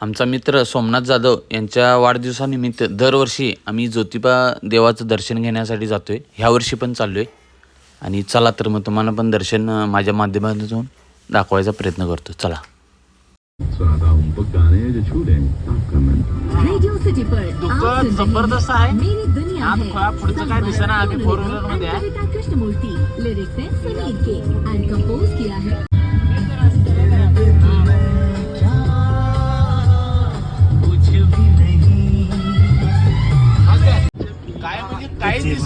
आमचा मित्र सोमनाथ जाधव यांच्या वाढदिवसानिमित्त दरवर्षी आम्ही ज्योतिबा देवाचं दर्शन घेण्यासाठी जातो आहे ह्यावर्षी पण चाललो आहे आणि चला तर मग तुम्हाला पण दर्शन माझ्या माध्यमातून दाखवायचा प्रयत्न करतो. चला. सुनाता हूँ.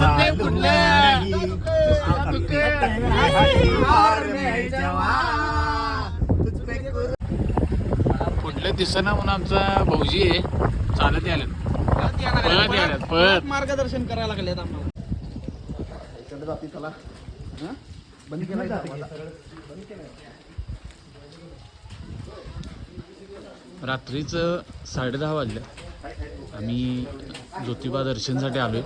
कुठलं कुठलं दिसना म्हणून आमचा भाऊजी आहे. चालत यायला. पळत यायला. पळत. मार्गदर्शन करायला लागलेत आम्हाला. रात्रीचं साडे दहा वाजले. आम्ही ज्योतिबा दर्शनसाठी आलोय.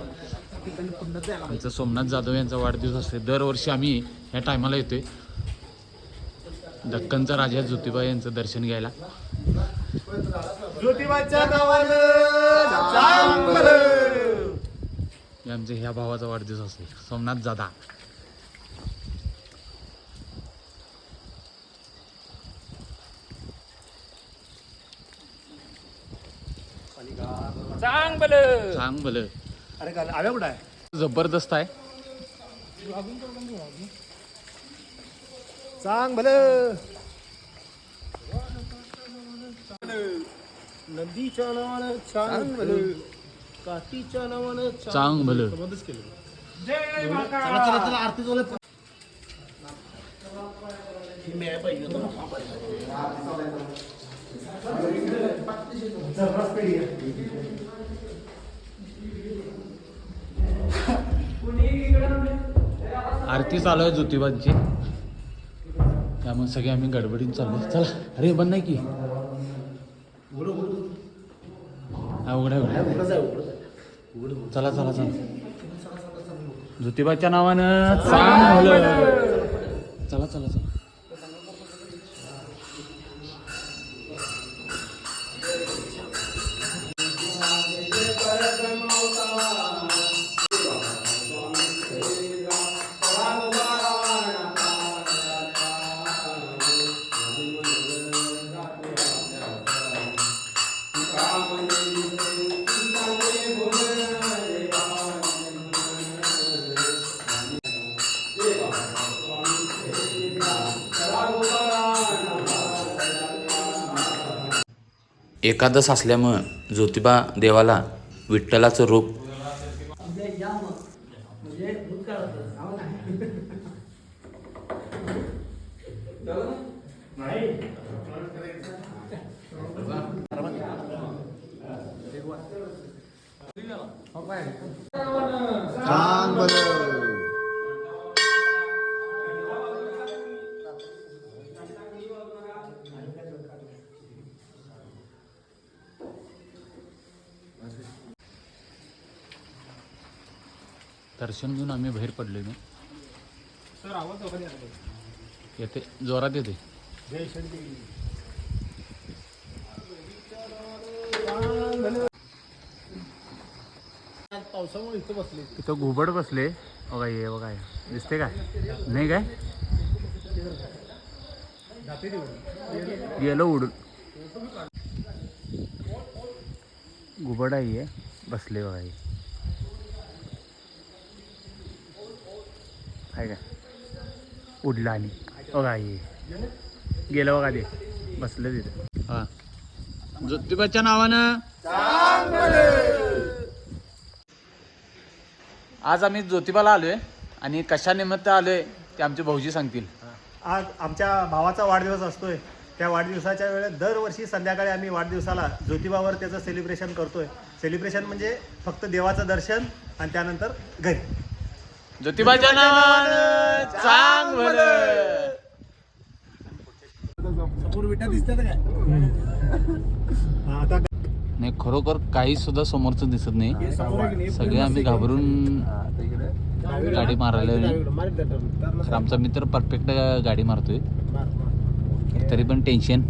आमचं सोमनाथ जाधव यांचा वाढदिवस असते दरवर्षी आम्ही ह्या टायमाला येतोय. दक्कनचा राजा ज्योतिबा यांचं दर्शन घ्यायला. आमच्या ह्या भावाचा वाढदिवस असते सोमनाथ जाधा. सांग भलं अरे आव्या कुठं आहे? जबरदस्त आहे. सांग भलं. नदीच्या नावानं भलं. काठीच्या नावानं चांग भलं. बंदच केलं. चला चला चला आरती जोले आरती चालू आहे ज्योतिबांची. त्यामुळे सगळे आम्ही गडबडीत चाललो चला अरे बंद नाही की? हा उघडा उघडा चला चला चला. ज्योतिबाच्या नावानं चांगलं. एकादश असल्यामुळं ज्योतिबा देवाला विठ्ठलाचं रूप दर्शन घेऊन आम्ही बाहेर पडलो मी. सर आवाज. येते जोरात येते. पावसामुळे इथं बसले तिथं घुबड बसले. बघा ये बघा. दिसते काय? नाही काय? गेलो उडून घुबड आहे हे. बसले बघा हे. काय? उडला आणि. बघा हे. गेलं बघा ते. बसलं तिथे. हा. ज्योतिबाच्या नावानं आज आम्ही ज्योतिबाला आलोय आणि कशा निमित्त आलोय ते आमचे भाऊजी सांगतील. आज आमच्या भावाचा वाढदिवस असतोय. त्या वाढदिवसाच्या वेळेत दरवर्षी संध्याकाळी आम्ही वाढदिवसाला ज्योतिबावर त्याचं सेलिब्रेशन करतोय. सेलिब्रेशन म्हणजे फक्त देवाचं दर्शन आणि त्यानंतर घरी. ज्योतिबाच्या नावानं हा, आता नाही खरोखर काही सुद्धा समोरचं दिसत नाही. सगळे आम्ही घाबरून गाडी मारायला खरं आमचा मित्र परफेक्ट गाडी मारतोय. तरी पण टेन्शन.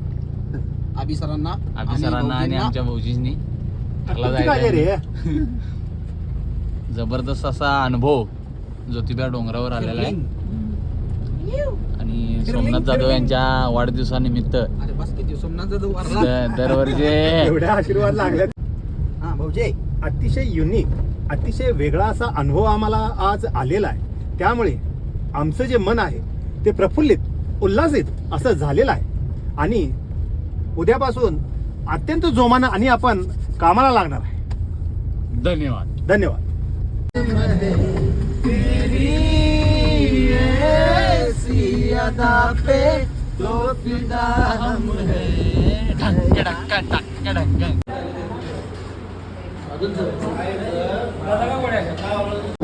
आबी सरांना सरांना आणि. आमच्या भाऊजींनी. जबरदस्त असा अनुभव ज्योतिबा डोंगरावर आलेला आहे. आणि सोमनाथ जाधव यांच्या वाढदिवसानिमित्त अरे बस किती सोमनाथ जाधव वारला. द- दरवर्षी. आशीर्वाद लागल्यात हा भाऊजी. अतिशय युनिक अतिशय वेगळा असा अनुभव आम्हाला आज आलेला आहे. त्यामुळे आमचं जे मन आहे ते प्रफुल्लित उल्हासित असं झालेलं आहे. आणि उद्यापासून अत्यंत जोमानं आणि आपण कामाला लागणार आहे. धन्यवाद. धन्यवाद. दादा पे तो फिदा हम है अजून